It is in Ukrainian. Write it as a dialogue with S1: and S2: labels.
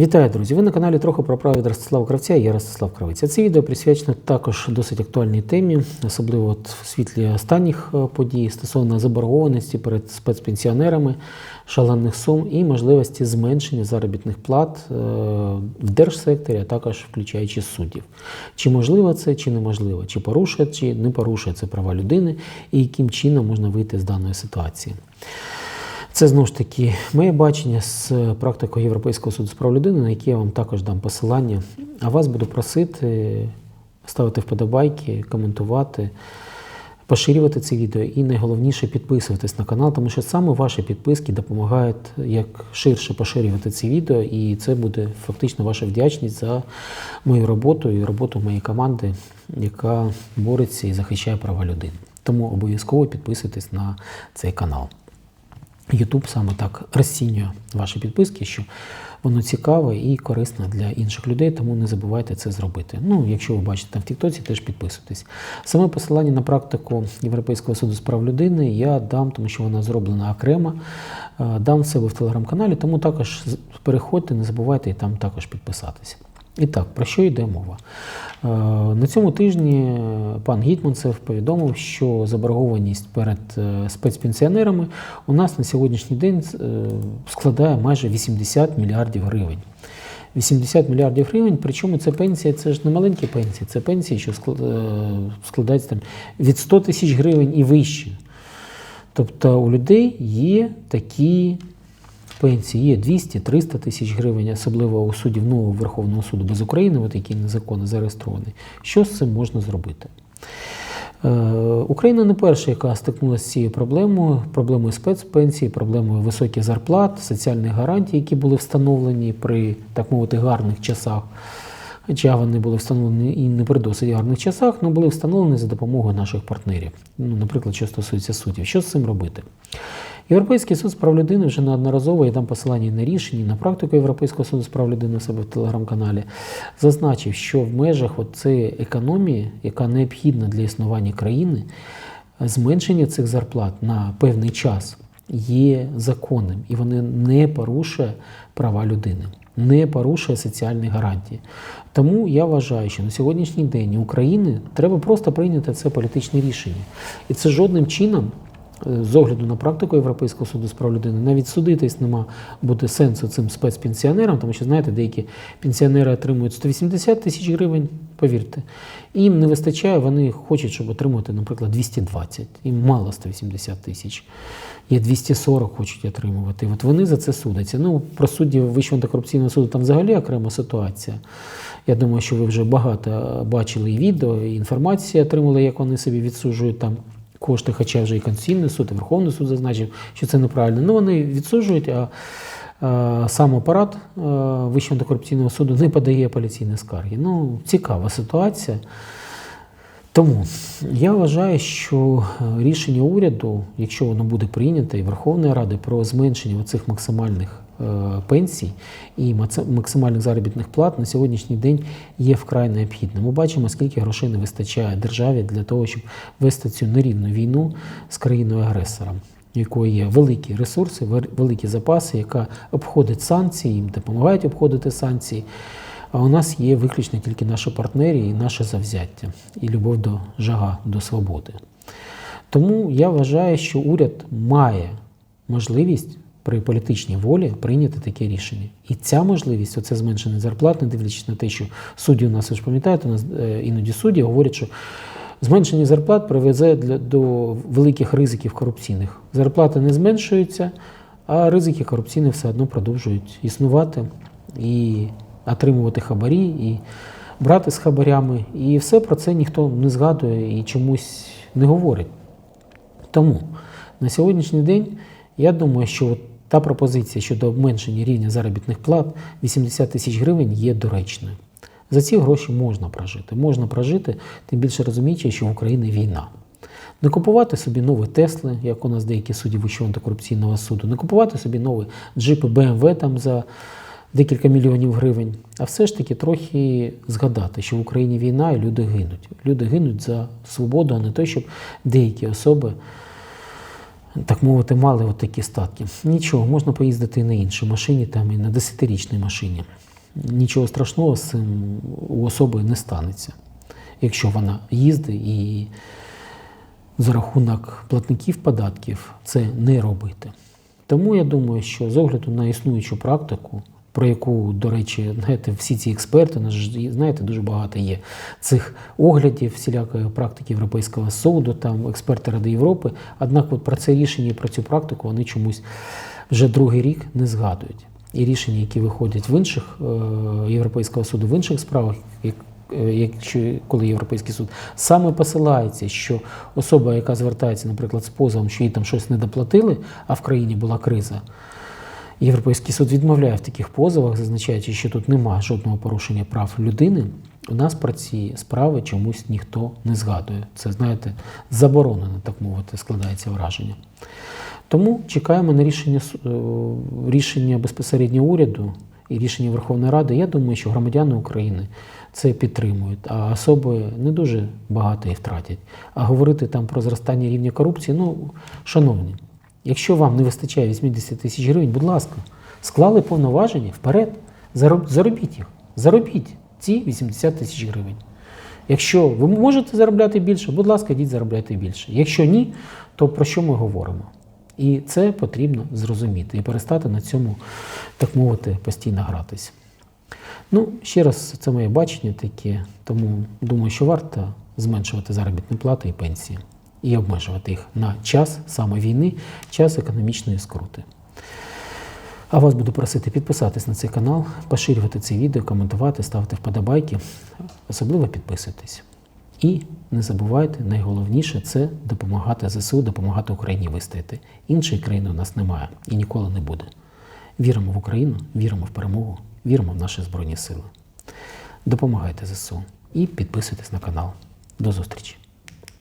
S1: Вітаю, друзі! Ви на каналі трохи про право від Ростислава Кравця і я Ростислав Кравець. Це відео присвячено також досить актуальній темі, особливо от в світлі останніх е, подій стосовно заборгованості перед спецпенсіонерами, шалених сум і можливості зменшення заробітних плат е, в держсекторі, а також включаючи суддів. Чи можливо це, чи неможливо, чи порушує, чи не порушує це права людини, і яким чином можна вийти з даної ситуації. Це знову ж таки моє бачення з практикою Європейського суду з прав людини, на яке я вам також дам посилання. А вас буду просити ставити вподобайки, коментувати, поширювати це відео і найголовніше підписуватись на канал, тому що саме ваші підписки допомагають як ширше поширювати ці відео, і це буде фактично ваша вдячність за мою роботу і роботу моєї команди, яка бореться і захищає права людини. Тому обов'язково підписуйтесь на цей канал. Ютуб саме так розцінює ваші підписки, що воно цікаве і корисне для інших людей, тому не забувайте це зробити. Ну, якщо ви бачите там в Тіктоці, теж підписуйтесь. Саме посилання на практику Європейського суду з прав людини я дам, тому що вона зроблена окремо. е, Дам себе в телеграм-каналі, тому також переходьте, не забувайте і там також підписатися. І так, про що йде мова? Е, На цьому тижні пан Гітманцев повідомив, що заборгованість перед е, спецпенсіонерами у нас на сьогоднішній день е, складає майже 80 мільярдів гривень. 80 мільярдів гривень, причому це пенсія, це ж не маленькі пенсії, це пенсії, що склад- складаються там від 100 тисяч гривень і вище. Тобто у людей є такі пенсії, є 200-300 тисяч гривень, особливо у суддів нового Верховного суду без України, от який незаконно зареєстрований. Що з цим можна зробити? Е, Україна не перша, яка стикнулася з цією проблемою, проблемою спецпенсії, проблемою високих зарплат, соціальних гарантій, які були встановлені при, так мовити, гарних часах. Хоча вони були встановлені і не при досить гарних часах, але були встановлені за допомогою наших партнерів. Ну, наприклад, що стосується суддів. Що з цим робити? Європейський суд з прав людини вже неодноразово, я дам посилання на рішення, на практику Європейського суду з прав людини у себе в телеграм-каналі, зазначив, що в межах цієї економії, яка необхідна для існування країни, зменшення цих зарплат на певний час є законним, і вони не порушує права людини, не порушує соціальні гарантії. Тому я вважаю, що на сьогоднішній день України треба просто прийняти це політичне рішення. І це жодним чином. З огляду на практику Європейського суду з прав людини, навіть судитись нема буде сенсу цим спецпенсіонерам, тому що знаєте, деякі пенсіонери отримують 180 тисяч гривень, повірте, їм не вистачає, вони хочуть, щоб отримати, наприклад, 220. Їм мало 180 тисяч. Є 240 хочуть отримувати. От вони за це судяться. Ну, про суддів Вищого антикорупційного суду там взагалі окрема ситуація. Я думаю, що ви вже багато бачили і відео, і інформацію отримали, як вони собі відсуджують там кошти, хоча вже і Конституційний суд, і Верховний суд зазначив, що це неправильно. Ну, вони відсуджують, а, сам апарат Вищого антикорупційного суду не подає апеляційні скарги. Ну, цікава ситуація. Тому я вважаю, що е, рішення уряду, якщо воно буде прийнято і Верховної Ради про зменшення цих максимальних е, пенсій і максимальних заробітних плат на сьогоднішній день є вкрай необхідним. Ми бачимо, скільки грошей не вистачає державі для того, щоб вести цю нерівну війну з країною-агресором. якої є великі ресурси, великі запаси, яка обходить санкції, їм допомагають обходити санкції. А у нас є виключно тільки наші партнери і наше завзяття, і любов до жага, до свободи. Тому я вважаю, що уряд має можливість при політичній волі прийняти таке рішення. І ця можливість, оце зменшення зарплат, не дивлячись на те, що судді у нас, ви ж пам'ятаєте, у нас е, іноді судді говорять, що зменшення зарплат привезе до великих ризиків корупційних. Зарплати не зменшуються, а ризики корупційні все одно продовжують існувати і отримувати хабарі, і брати з хабарями. І все про це ніхто не згадує і чомусь не говорить. Тому на сьогоднішній день я думаю, що от та пропозиція щодо обменшення рівня заробітних плат 80 тисяч гривень є доречною. За ці гроші можна прожити. Можна прожити, тим більше розуміючи, що в Україні війна. Не купувати собі нові Тесли, як у нас деякі судді Вищого антикорупційного суду, не купувати собі нові джипи BMW там за декілька мільйонів гривень, а все ж таки трохи згадати, що в Україні війна і люди гинуть. Люди гинуть за свободу, а не те, щоб деякі особи так мовити, мали от такі статки. Нічого, можна поїздити і на іншій машині, там і на 10-річній машині. нічого страшного з цим у особи не станеться, якщо вона їздить і за рахунок платників податків це не робити. Тому я думаю, що з огляду на існуючу практику, про яку, до речі, знаєте, всі ці експерти, знаєте, дуже багато є цих оглядів, всілякої практики Європейського суду, там експерти Ради Європи. Однак от про це рішення і про цю практику вони чомусь вже другий рік не згадують. І рішення, які виходять в інших е, Європейського суду, в інших справах, е, якщо коли Європейський суд саме посилається, що особа, яка звертається, наприклад, з позовом, що їй там щось не доплатили, а в країні була криза. Європейський суд відмовляє в таких позовах, зазначаючи, що тут немає жодного порушення прав людини. У нас про ці справи чомусь ніхто не згадує. Це, знаєте, заборонено, так мовити, складається враження. Тому чекаємо на рішення, е, рішення безпосередньо уряду і рішення Верховної Ради. Я думаю, що громадяни України це підтримують, а особи не дуже багато і втратять. А говорити там про зростання рівня корупції, ну, шановні, якщо вам не вистачає 80 тисяч гривень, будь ласка, склали повноваження вперед, заробіть їх, заробіть ці 80 тисяч гривень. Якщо ви можете заробляти більше, будь ласка, йдіть заробляти більше. Якщо ні, то про що ми говоримо? І це потрібно зрозуміти і перестати на цьому, так мовити, постійно гратись. Ну, ще раз, це моє бачення таке, тому думаю, що варто зменшувати заробітні плати і пенсії і обмежувати їх на час саме війни, час економічної скрути. А вас буду просити підписатись на цей канал, поширювати це відео, коментувати, ставити вподобайки, особливо підписуйтесь. І не забувайте, найголовніше це допомагати ЗСУ, допомагати Україні вистояти. Іншої країни у нас немає і ніколи не буде. Віримо в Україну, віримо в перемогу, віримо в наші Збройні Сили. Допомагайте ЗСУ і підписуйтесь на канал. До зустрічі!